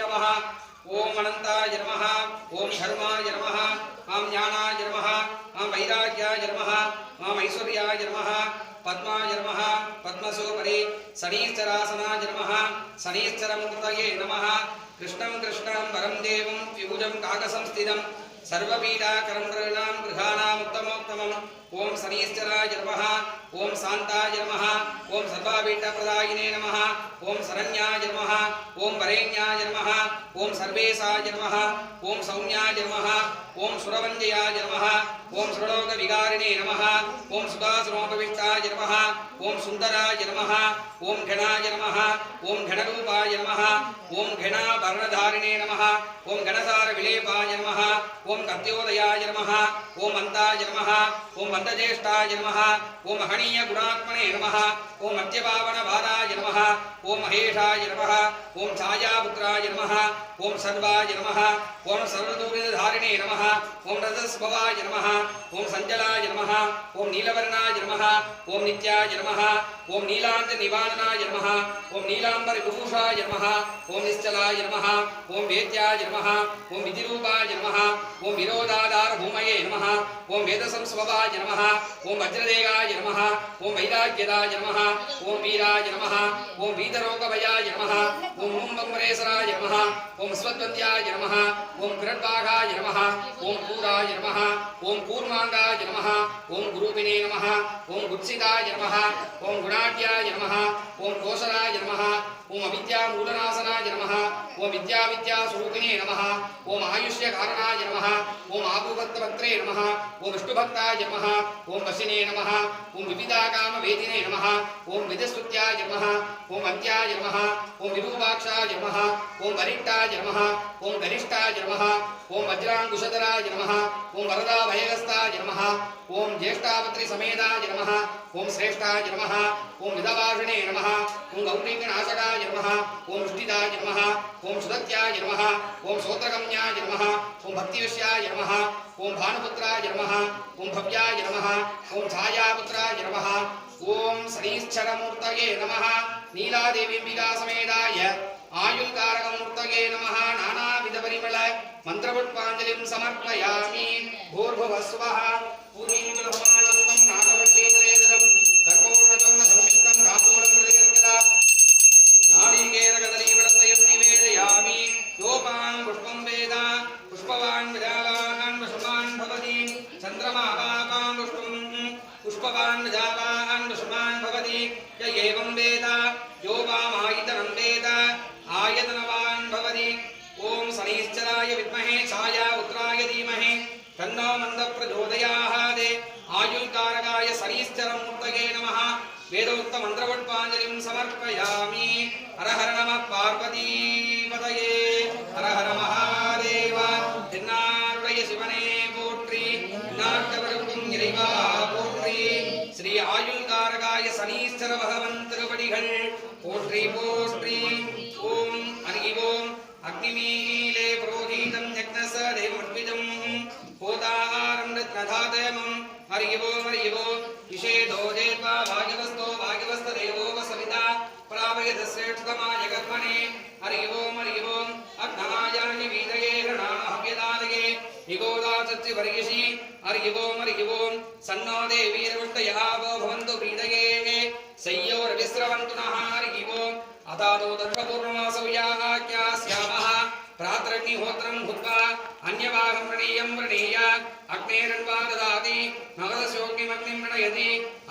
नमः ॐ अनन्ताय नमः ॐ धर्माय नमः माँ ज्ञानाय नमः माँ वैराग्याय नमः माँ ऐश्वर्याय नमः, पद्माय नमः, पद्मसोपरि, शनीश्चरासनाय नमः, शनीश्चरमूर्तये नमः। कृष्णं कृष्णं वरं देवं, विभुजं काकसंस्थितं, सर्वपीडाकरं ఓం శనీశ్వరాయ నమ ఓం శాంతాయ నమ ఓం సర్వాపీఠప్రదాయినే నమ ఓం శరణ్యాయ నమ ఓం వరేణ్యాయ నమ ఓం సర్వేశాయ నమ ఓం సౌమ్యాయ నమ ఓం సురవంజయాయ నమ ఓం శృణోక వికారిణే నమ ఓం సుఖాసురోపవిష్టాయ నమ ఓం సుందరాయ నమ ఓం గణాయ నమ ఓం గణరూపాయ నమ ఓం గణాభరణధారిణే నమ ఓం గణసార విలేపాయ నమ ఓం కత్యోదయాయ నమ ఓం అంతాయ నమ ఓం मन्दज्येष्ठाय नमः। ॐ महनीयगुणात्मने नमः। ॐ मध्यपावनबालाय नमः ओम महेशाय नमः ॐ छायापुत्राय नमः ॐ सर्वाय नमः ॐ सर्वदूरिधारिणे नमः ॐ रजस्भवाय नमः ॐ सञ्जलाय नमः ओम नीलवर्णाय नमः ॐ नित्याय नमः ॐ नीलान्तनिवारणाय नमः ॐ नीलाम्बरविभूषाय नमः ॐ निश्चलाय नमः ॐ वेद्याय नमः ॐ विधिरूपाय नमः ॐ विरोधाधारभूमये नमः ॐ वेदसंस्वभाय नमः ॐ वज्रदेगाय नमः ॐ वैराग्यदाय नमः ओम वीराज नम ओं वीतरोगभयाय नम ओं ओं बम्बरेसराय नम ओं स्वद्वन्द्याय नम ओं किरणवाघाय नम ओं पूराय नम ओं कूर्मांगाय नम ओं गुरुपिने नम ओं गुत्सिताय नम ओं गुणाट्याय नम ओं कोशराय नम ओम अविद्या मूलनाशनाय ओम विद्या विद्या स्वरूपिणे ओम आयुष्य कारणाय नमः ओम आभूभक्त नम ओम विष्णुभक्ताय नमः ओम वशिने नम ओम विविधाकाम वेदिने नम ओम विदस्वत्याय नमः ओम अन्त्याय नमः ओम विरूपाक्षाय नमः ओम वरिष्ठाय नमः ओम गरिष्ठाय नमः ओम वज्राङ्कुशधराय नमः ओम वरदा भयहस्ताय नमः ओम ज्येष्ठापत्रि समेताय ओम श्रेष्ठा नम ओम निदवाषणे नम ओम गौरीकनाशकाय नम ओम वृष्टिदाय नम ओम सुदत्याय नम ओम श्रोत्रगम्याय नम ओम भक्तिवश्याय नम ओम भानुपुत्राय नम ओम भव्याय नम ओम छायापुत्राय नम ओम शनीश्चरमूर्तये नम नीलादेवीम्बिकासमेधाय आयुल्कारकमूर्तये आयुकारकमूर्त नम मन्त्रपुष्पाञ्जलिं मंत्रपुष्पाजलि समर्पयामी भूर्भुवस्व पूरी नागपल्लीतले नागवल्लीतरेदरं कर्पूर्णचूर्णसंयुक्तं रामूलं प्रतिगर्भदा नारीकेरकदलीवडत्रयं निवेदयामि योपान् पुष्पं वेद। पुष्पवान् विजालान् वशुमान् भवति। चन्द्रमापापां पुष्पं पुष्पवान् विजालान् वशुमान् भवति। य एवं वेद। यो वामायतनं वेद। आयतनवान् भवति। ॐ शनीश्चराय विद्महे छाया उत्तराय धीमहि। तन्नो मन्दप्रचोदयात् आयुर्कारकाय शनीश्चरमूर्तये नमः பிரபுத்த மந்திரபட்பாஞ்சலிம் சமர்ப்பயாமி ஹரஹர நம பார்வதி பதயே ஹரஹர மகாதேவா தென்னாருடைய சிவனே போற்றி நாட்டவருக்கும் இறைவா போற்றி ஸ்ரீ ஆயுள் காரகாய சனீஸ்வர பகவன் திருவடிகள் போற்றி போற்றி ஓம் அருகி அக்னிமீலே புரோஹீதம் யக்னச போதாரம் ரத்னதாதேமம் हरि ओम हरि ओम निषेधो देवा भाग्यवस्तो भाग्यवस्त देवो वसविता प्रावयदश्रेष्ठतमाय कर्मणे हरि ओम हरि ओम अग्नमायानि वीदये हृणाहव्यदादये निगोदाचत्रिवर्गिषि हरि ओम हरि ओम सन्नो देवीरवृष्टयः वो भवन्तु वीदये संयोरविस्रवन्तु नः हरि ओम अतादो दर्शपूर्णमासौ याः क्यास्यामः ప్రాత్రగ్నిహోత్రం భుక్వా అన్యవాహం ప్రణీయం ప్రణీయ అగ్నేరన్వా దదాతి మగధశోగ్నిమగ్నిం ప్రణయతి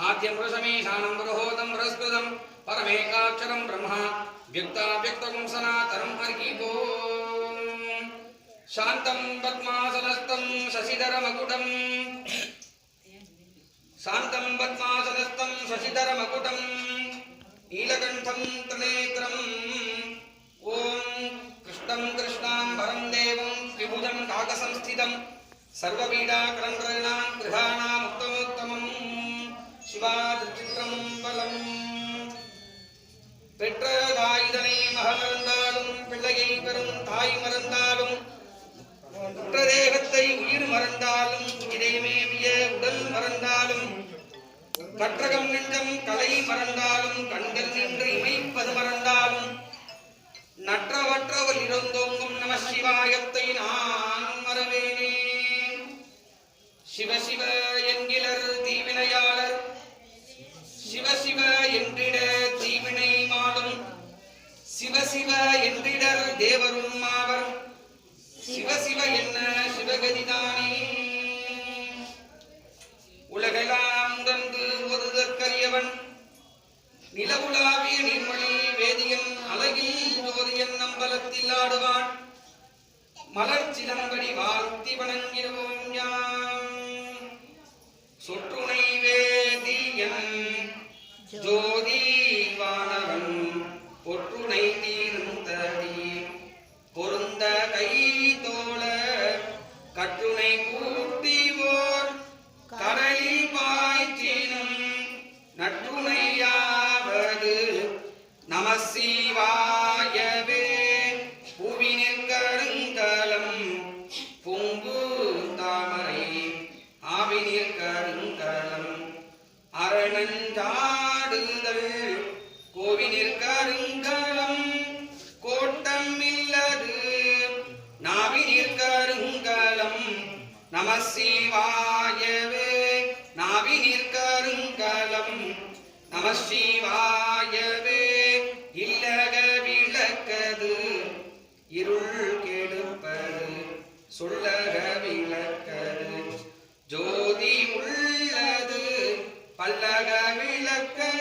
ఆద్యం వృషమీశానం బృహోదం బృహస్పదం పరమేకాక్షరం బ్రహ్మ వ్యక్తావ్యక్తం సనాతనం హరిగో శాంతం పద్మాసనస్థం శశిధరమకుటం శాంతం పద్మాసనస్థం శశిధరమకుటం ఈలకంఠం త్రినేత్రం ఓం कृष्णं कृष्णाम्बरं देवं त्रिभुजं काकसंस्थितं सर्वपीडाकरन्द्राणां गृहाणामुत्तमोत्तमं शिवादृचित्रं बलम् பெற்ற தாயுதனை மகள் மறந்தாலும் பிள்ளையை பெறும் தாய் மறந்தாலும் உற்ற தேகத்தை உயிர் மறந்தாலும் இதயமேவிய உடல் மறந்தாலும் கற்றகம் நெஞ்சம் கலை மறந்தாலும் கண்கள் நின்று இமைப்பது மறந்தாலும் நற்றவற்றவள் இருந்தோங்கும் நம சிவாயத்தை நான் மறவேனே. சிவ சிவ என்கிலர் தீவினையாளர் சிவ சிவ என்றிட தீவினை மாலும் சிவ சிவ என்றிடர் தேவரும் மாவர் சிவ சிவ என்ன சிவகதிதானே சிவாயவே. நாவி நிற்கருங்கலம் நம சிவாயவே. இல்லக விளக்கது. இருள் கெடுப்பது. சொல்லக விளக்கது. ஜோதி உள்ளது. பல்லக விளக்கது.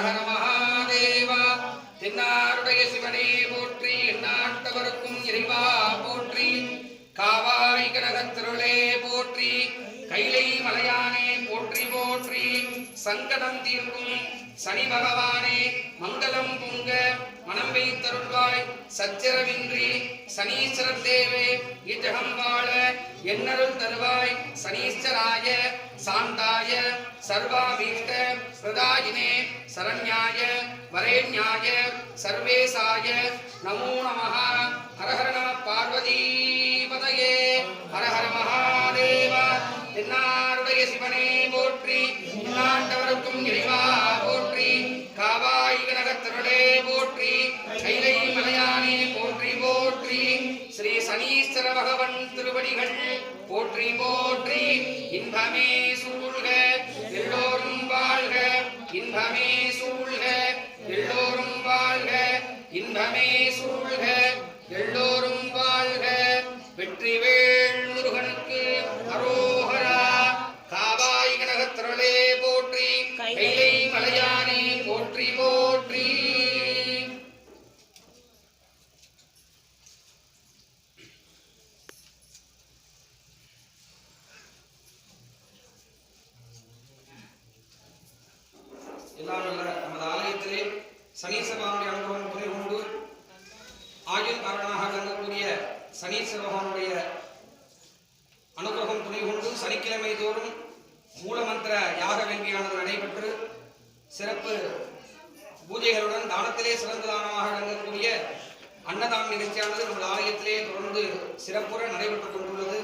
ஹர மகாதேவா தென்னாருடைய சிவனே போற்றி எந்நாட்டவருக்கும் இறைவா போற்றி காவாய் கிரகத்திருளே போற்றி கைலை மலையானே போற்றி போற்றி சங்கடம் தீர்க்கும் சனி பகவானே மங்களம் பொங்க மனம் வைத்தருள்வாய் சச்சரவின்றி சனீஸ்வரர் தேவே இஜகம் வாழ என்னருள் தருவாய் சனீஸ்வராய சாந்தாய சர்வாபீஷ்ட பிரதாயினே சரண்யாய வரேண்யாய சர்வேசாய நமோ நமः ஹர ஹர நம பார்வதி பதயே. ஹர ஹர மகாதேவ தென்னாருடைய சிவனே போற்றி நாட்டவருக்கும் இறைவா போற்றி காவாய் கனகத்திரளே போற்றி கைலை மலையானே போற்றி போற்றி ஸ்ரீ சனீஸ்வர பகவன் திருவடிகள் போற்றி போற்றி இன்பமே சூழ் சிறப்பு பூஜைகளுடன் தானத்திலே சிறந்த தானமாக விளங்கக்கூடிய அன்னதான நிகழ்ச்சியானது நமது ஆலயத்திலே தொடர்ந்து சிறப்புற நடைபெற்றுக் கொண்டுள்ளது.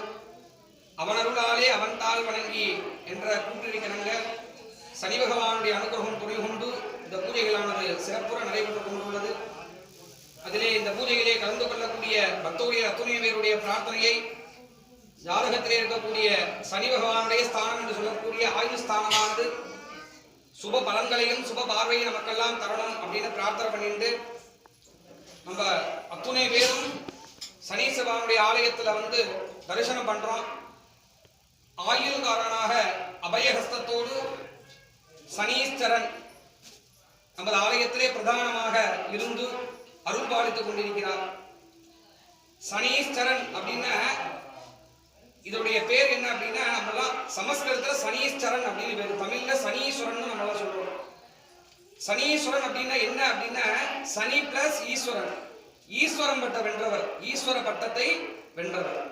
அவனருளாலே அவன்தால் வணங்கி என்ற கூற்றிருக்கிறங்க சனி பகவானுடைய அனுகிரகம் துணை கொண்டு இந்த பூஜைகளானது சிறப்புற நடைபெற்றுக் கொண்டுள்ளது. அதிலே இந்த பூஜையிலே கலந்து கொள்ளக்கூடிய பக்தருடைய அத்துணை பேருடைய பிரார்த்தனையை ஜாதகத்திலே இருக்கக்கூடிய சனி பகவானுடைய ஸ்தானம் என்று சொல்லக்கூடிய ஆயுள் ஸ்தானமானது சுப பலன்களையும் சுப பார்வையும் நமக்கெல்லாம் தரணும் அப்படின்னு பிரார்த்தனை பண்ணிட்டு நம்ம அத்துணை பேரும் சனீஸ்வரனுடைய ஆலயத்துல வந்து தரிசனம் பண்றோம். ஆயுள்காரனாக அபயஹஸ்தத்தோடு சனீஸ்வரன் நமது ஆலயத்திலே பிரதானமாக இருந்து அருள் பாலித்துக் கொண்டிருக்கிறார். சனீஸ்வரன் அப்படின்னா இதனுடைய பேர் என்ன அப்படின்னா நம்மலாம் சமஸ்கிருதத்துல சனீஸ்வரன் அப்படின்னு பேர். தமிழ்ல சனீஸ்வரன் நம்மளாம் சொல்றோம். சனீஸ்வரன் அப்படின்னா என்ன அப்படின்னா சனி பிளஸ் ஈஸ்வரன். ஈஸ்வரன் பட்ட வென்றவர் ஈஸ்வர பட்டத்தை வென்றவர்.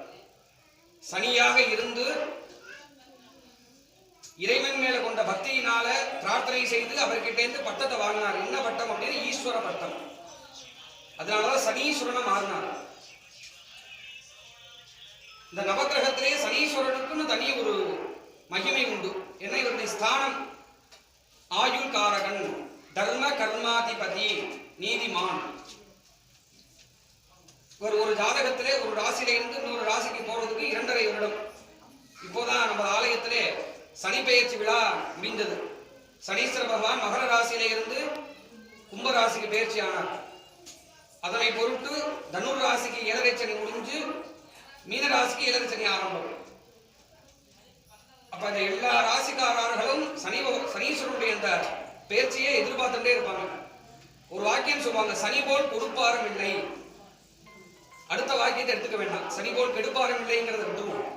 சனியாக இருந்து இறைவன் மேல கொண்ட பக்தியினால பிரார்த்தனை செய்து அவர்கிட்ட இருந்து பட்டத்தை வாங்கினார். என்ன பட்டம் அப்படின்னு? ஈஸ்வர பட்டம். அதனாலதான் சனீஸ்வரனை மாறினார். இந்த நவக்கிரகத்திலே சனீஸ்வரனுக்குன்னு தனி ஒரு மகிமை உண்டு. என்ன? இவருடைய ஸ்தானம் ஆயுள் காரகன் தர்ம கர்மாதிபதி நீதிமான். ஒரு ஒரு ஜாதகத்திலே ஒரு ராசியில இருந்து இன்னொரு ராசிக்கு போறதுக்கு இரண்டரை வருடம். இப்போதான் நம்ம ஆலயத்திலே சனி பெயர்ச்சி விழா முடிந்தது. சனீஸ்வர பகவான் மகர ராசியில இருந்து கும்ப ராசிக்கு பெயர்ச்சி ஆனார். அதனை பொருட்டு தனுர் ராசிக்கு ஏழரை சனி முடிஞ்சு மீன ராசிக்கு ஏழரை சனி ஆரம்பம். அப்ப இந்த எல்லா ராசிக்காரர்களும் சனி சனீஸ்வரனுடைய அந்த பெயர்ச்சியை எதிர்பார்த்துட்டே இருப்பாங்க. ஒரு வாக்கியம் சொல்லுவாங்க சனி போல் கொடுப்பாரும் இல்லை. அடுத்த வாக்கியத்தை எடுத்துக்க வேண்டாம். சனி போல் கெடுப்பாரும் இல்லைங்கிறத விட்டுருவோம்.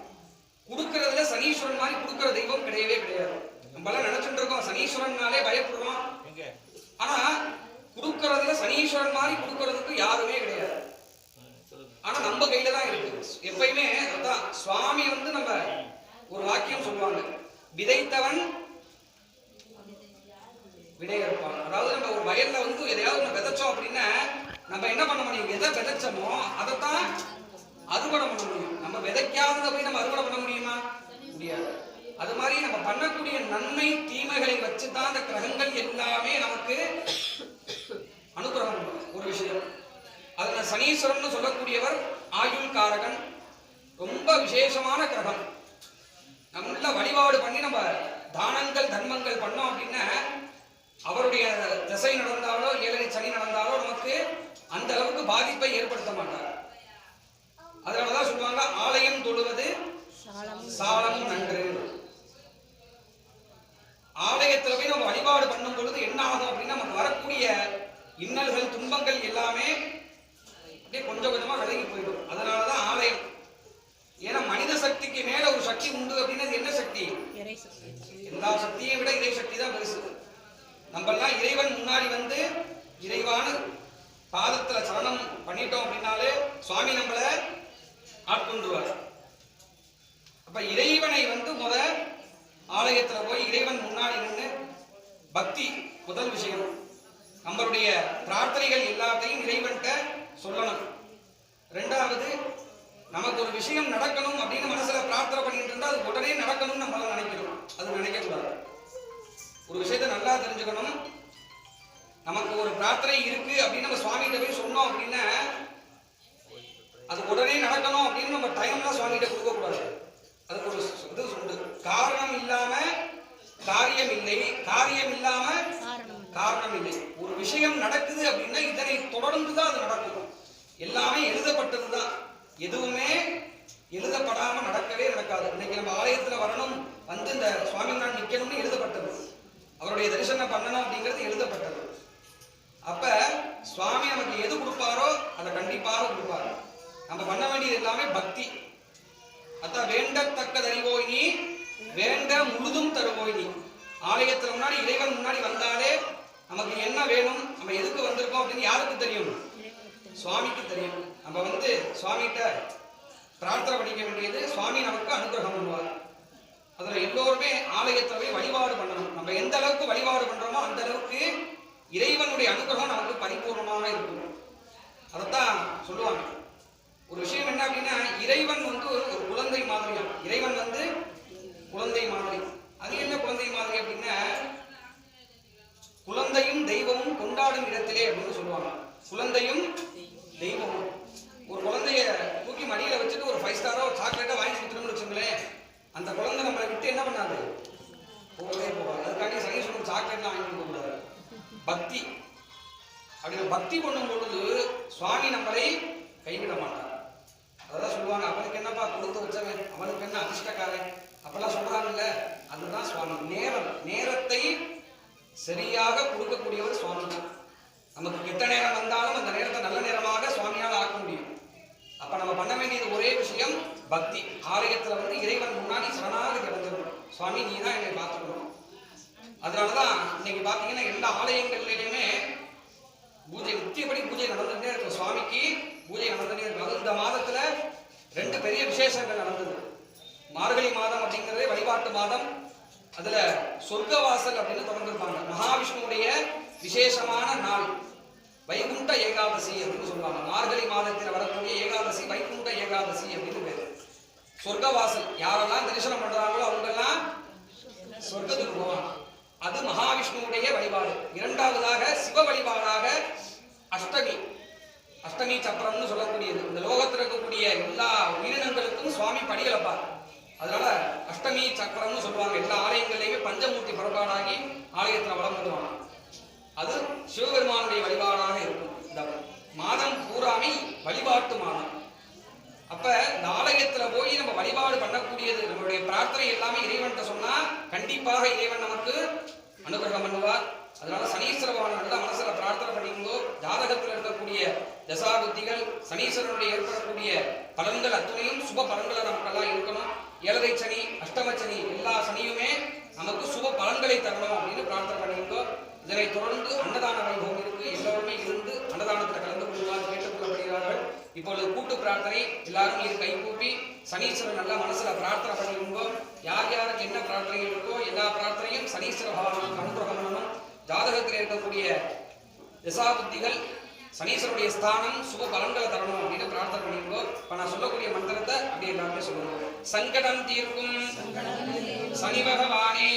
கொடுக்கறதுல சனீஸ்வரன் மாதிரி கொடுக்கிற தெய்வம் கிடையவே கிடையாது. நம்ம எல்லாம் நினைச்சுட்டு இருக்கோம் சனீஸ்வரன்னாலே பயப்படுறோம் ஆனா கொடுக்கறதுல சனீஸ்வரன் மாதிரி கொடுக்கறதுக்கு யாருமே கிடையாது. ஆனா நம்ம கையில தான் இருக்கு. எப்பயுமே அதான் சுவாமி வந்து நம்ம ஒரு வாக்கியம் சொல்லுவாங்க. விதைத்தவன் விதை இருப்பான் அதாவது நம்ம ஒரு வயல்ல வந்து எதையாவது நம்ம விதைச்சோம் அப்படின்னா நம்ம என்ன பண்ண முடியும்? எதை விதைச்சோமோ அதைத்தான் அறுவடை பண்ண முடியும். நம்ம விதைக்காததை போய் நம்ம அறுவடை பண்ண முடியுமா? முடியாது. அது மாதிரி நம்ம பண்ணக்கூடிய நன்மை தீமைகளை வச்சு தான் அந்த கிரகங்கள் எல்லாமே நமக்கு அனுகிரகம் ஒரு விஷயம். அதுல சனீஸ்வரன் சொல்லக்கூடியவர் ஆயுள் காரகன் ரொம்ப விசேஷமான கிரகம். நம்மள வழிபாடு பண்ணி நம்ம தானங்கள் தர்மங்கள் பண்ணோம் அப்படின்னா அவருடைய திசை நடந்தாலோ ஏழரை சனி நடந்தாலோ நமக்கு அந்த அளவுக்கு பாதிப்பை ஏற்படுத்த மாட்டார் அதனாலதான் சொல்லுவாங்க ஆலயம் தொழுவது சாலம் நன்று ஆலயத்துல போய் நம்ம வழிபாடு பண்ணும் பொழுது என்ன ஆகும் அப்படின்னா நமக்கு வரக்கூடிய இன்னல்கள் துன்பங்கள் எல்லாமே அப்படியே கொஞ்சம் கொஞ்சமா விலகி போயிடும் அதனாலதான் ஆலயம் ஏன்னா மனித சக்திக்கு மேல ஒரு சக்தி உண்டு அப்படின்னா அது என்ன சக்தி எல்லா சக்தியை விட இறை சக்தி தான் பெருசு நம்ம எல்லாம் இறைவன் முன்னாடி வந்து இறைவான பாதத்துல சரணம் பண்ணிட்டோம் அப்படின்னாலே சுவாமி நம்மள ஆட்கொண்டுருவார் அப்ப இறைவனை வந்து முத ஆலயத்துல போய் இறைவன் முன்னாடி நின்று பக்தி முதல் விஷயம். நம்மளுடைய பிரார்த்தனைகள் எல்லாத்தையும் இறைவன்கிட்ட சொல்லணும். ரெண்டாவது நமக்கு ஒரு விஷயம் நடக்கணும் அப்படின்னு மனசுல பிரார்த்தனை பண்ணிட்டு இருந்தா அது உடனே நடக்கணும்னு நம்மளால நினைக்கணும். அது நினைக்க கூடாது ஒரு விஷயத்தை நல்லா தெரிஞ்சுக்கணும். நமக்கு ஒரு பிரார்த்தனை இருக்கு அப்படின்னு நம்ம சுவாமிகிட்ட போய் சொன்னோம் அப்படின்னா அது உடனே நடக்கணும் அப்படின்னு நம்ம டைம்லாம் சுவாமிகிட்ட கொடுக்க கூடாது. அதுக்கு ஒரு இது உண்டு. காரணம் இல்லாம காரியம் இல்லை. காரியம் இல்லாம காரணம் இல்லை. ஒரு விஷயம் நடக்குது அப்படின்னா இதனை தொடர்ந்து தான் அது நடக்கும். எல்லாமே எழுதப்பட்டது தான். எதுவுமே எழுதப்படாம நடக்கவே நடக்காது. இன்னைக்கு நம்ம ஆலயத்துல வரணும் வந்து இந்த சுவாமி நான் நிக்கணும்னு எழுதப்பட்டது. அவருடைய தரிசனம் பண்ணணும் அப்படிங்கிறது எழுதப்பட்டது. அப்ப சுவாமி நமக்கு எது கொடுப்பாரோ அதை கண்டிப்பாக கொடுப்பாரு. நம்ம பண்ண வேண்டியது எல்லாமே பக்தி. அதான் வேண்டத்தக்கதறிவோய் நீ வேண்ட முழுதும் தருவோய் நீ. ஆலயத்துல முன்னாடி இறைவன் முன்னாடி வந்தாலே நமக்கு என்ன வேணும் நம்ம எதுக்கு வந்திருக்கோம் அப்படின்னு யாருக்கு தெரியும்? சுவாமிக்கு தெரியும். நம்ம வந்து சுவாமிகிட்ட பிரார்த்தனை பண்ணிக்க வேண்டியது சுவாமி நமக்கு அனுகிரகம் பண்ணுவார். அதில் எல்லோருமே ஆலயத்துல போய் வழிபாடு பண்ணணும். நம்ம எந்த அளவுக்கு வழிபாடு பண்ணுறோமோ அந்த அளவுக்கு இறைவனுடைய அனுகிரகம் நமக்கு பரிபூர்ணமாக இருக்கும். அதைத்தான் சொல்லுவாங்க. ஒரு விஷயம் என்ன அப்படின்னா இறைவன் வந்து ஒரு ஒரு குழந்தை மாதிரியும். இறைவன் வந்து குழந்தை மாதிரி. அது என்ன குழந்தை மாதிரி அப்படின்னா குழந்தையும் தெய்வமும் கொண்டாடும் இடத்திலே அப்படின்னு சொல்லுவாங்க. குழந்தையும் தெய்வமும். ஒரு குழந்தைய தூக்கி மடியில வச்சுட்டு ஒரு ஃபைவ் ஸ்டாரோ சாக்லேட்டோ வாங்கி கொடுத்துருன்னு வச்சுங்களேன் அந்த குழந்தை நம்மளை விட்டு என்ன பண்ணாது? போகவே போகாது. அதுக்காண்டி சனீஸ்வரன் சாக்லேட்லாம் வாங்கி கொடுக்க கூடாது பக்தி. அப்படி பக்தி பண்ணும் பொழுது சுவாமி நம்மளை கைவிட மாட்டார். அதான் சொல்லுவாங்க அவனுக்கு என்னப்பா கொடுத்து வச்சவன்? அவனுக்கு என்ன அதிர்ஷ்டக்காரன்? அப்பெல்லாம் சொல்றாங்கல்ல அதுதான் சுவாமி. நேரம் நேரத்தை சரியாக கொடுக்கக்கூடியவர் சுவாமி. தான் நமக்கு கெட்ட நேரம் வந்தாலும் அந்த நேரத்தை நல்ல நேரமாக சுவாமியால் ஆக்க முடியும். அப்ப நம்ம பண்ண வேண்டியது ஒரே விஷயம் பக்தி. ஆலயத்துல வந்து இறைவன் முன்னாடி சரணாக அடைஞ்சிடணும் சுவாமி நீ தான் என்னை பார்த்துக்கணும். அதனாலதான் இன்னைக்கு பாத்தீங்கன்னா எல்லா ஆலயங்கள்லயுமே பூஜை முக்கியப்படி பூஜை நடந்துட்டே இருக்கும். சுவாமிக்கு பூஜை நடந்துட்டே இருக்கும். அது இந்த மாதத்துல ரெண்டு பெரிய விசேஷங்கள் நடந்தது. மார்கழி மாதம் அப்படிங்கிறதே வழிபாட்டு மாதம் அதுல சொர்க்கவாசல் அப்படின்னு தொடர்ந்துருப்பாங்க. மகாவிஷ்ணுடைய விசேஷமான நாள் வைகுண்ட ஏகாதசி அப்படின்னு சொல்லுவாங்க. மார்கழி மாதத்தில் வரக்கூடிய ஏகாதசி வைகுண்ட ஏகாதசி அப்படின்னு பேரு. சொர்க்கவாசல் யாரெல்லாம் தரிசனம் பண்றாங்களோ அவங்கெல்லாம் சொர்க்கத்துக்கு போவாங்க. அது மகாவிஷ்ணுவுடைய வழிபாடு. இரண்டாவதாக சிவ வழிபாடாக அஷ்டமி. அஷ்டமி சக்கரம்னு சொல்லக்கூடியது. இந்த லோகத்தில் இருக்கக்கூடிய எல்லா உயிரினங்களுக்கும் சுவாமி படிகளப்பார் அதனால அஷ்டமி சக்கரம்னு சொல்லுவாங்க. எல்லா ஆலயங்கள்லையுமே பஞ்சமூர்த்தி புறப்பாடாகி ஆலயத்தில் வளம் வருவாங்க அது சிவபெருமானுடைய வழிபாடாக இருக்கும். இந்த மாதம் பூராமை வழிபாட்டு மாதம். அப்ப நாளையத்துல போய் நம்ம வழிபாடு பண்ணக்கூடியது நம்மளுடைய பிரார்த்தனை எல்லாமே இறைவன்கிட்ட சொன்னா கண்டிப்பாக இறைவன் நமக்கு அனுகிரகம் பண்ணுவார். அதனால சனீஸ்வர பகவான் நல்லா மனசுல பிரார்த்தனை பண்ணிக்கோ ஜாதகத்தில் இருக்கக்கூடிய தசா புத்திகள் சனீஸ்வரனுடைய ஏற்படக்கூடிய பலன்கள் அத்துணையும் சுப பலன்களை நமக்கெல்லாம் இருக்கணும். ஏழரை சனி அஷ்டம சனி எல்லா சனியுமே நமக்கு சுப பலன்களை தரணும் அப்படின்னு பிரார்த்தனை பண்ணிக்கோ இதனை தொடர்ந்து அன்னதான வைபவம் இருக்கு. எல்லோருமே இருந்து அன்னதானத்தில் கலந்து கொள்வார் கேட்டுக்கொள்ளப்படுகிறார்கள். இப்பொழுது கூட்டு பிரார்த்தனை எல்லாரும் இது கை கூப்பி சனீஸ்வரன் நல்லா மனசுல பிரார்த்தனை பண்ணிருங்கோ யார் யாருக்கு என்ன பிரார்த்தனைகள் இருக்கோ எல்லா பிரார்த்தனையும் சனீஸ்வர பகவானுக்கு அனுகிரகம் பண்ணணும் ஜாதகத்தில் இருக்கக்கூடிய திசாபுத்திகள் சனீஸ்வருடைய ஸ்தானம் சுப பலன்களை தரணும் அப்படின்னு பிரார்த்தனை பண்ணிருந்தோ இப்ப நான் சொல்லக்கூடிய மந்திரத்தை அப்படியே எல்லாருமே சொல்லணும் சங்கடம் தீர்க்கும். சனி பகவானே.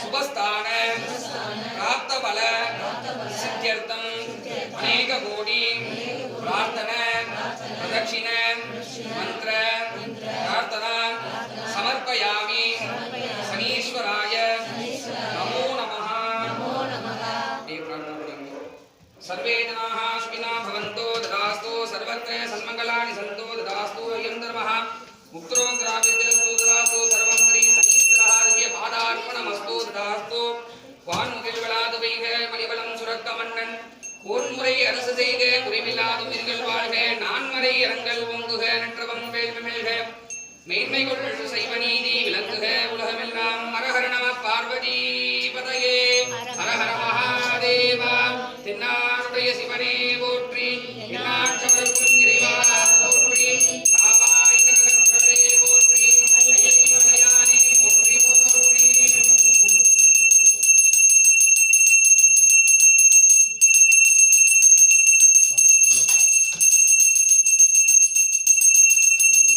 சுபஸ்தான பிராப்தபல சித்தியர்த்தம் அநேக கோடி பிரார்த்தன பிரதட்சிண மந்திர பிரார்த்தனா சமர்ப்பயாமி சனீஸ்வராய நமோ நமः அப்படியே பிரார்த்தனை பண்ணுங்க. सर्वे जनाः सुखिना भवन्तो ददास्तु सर्वत्र सन्मङ्गलानि सन्तो ददास्तु अयं धर्मः मुक्तोग्रावितिरस्तु ददास्तु ஊர்முறை அரசு செய்க குறைவில்லாத உயிர்கள் வாழ்க நான்மறை இரங்கல் ஓங்குக நற்றவம் வேள்மிழ்க மேன்மை கொள் சைவ நீதி விளங்குக உலகமெல்லாம் ஹரஹர நம பார்வதி பதையே. ஹரஹர மகாதேவா தென்னாருடைய சிவனே போற்றி எல்லாற்றவர்க்கும் இறைவா போற்றி காபாய் போற்றி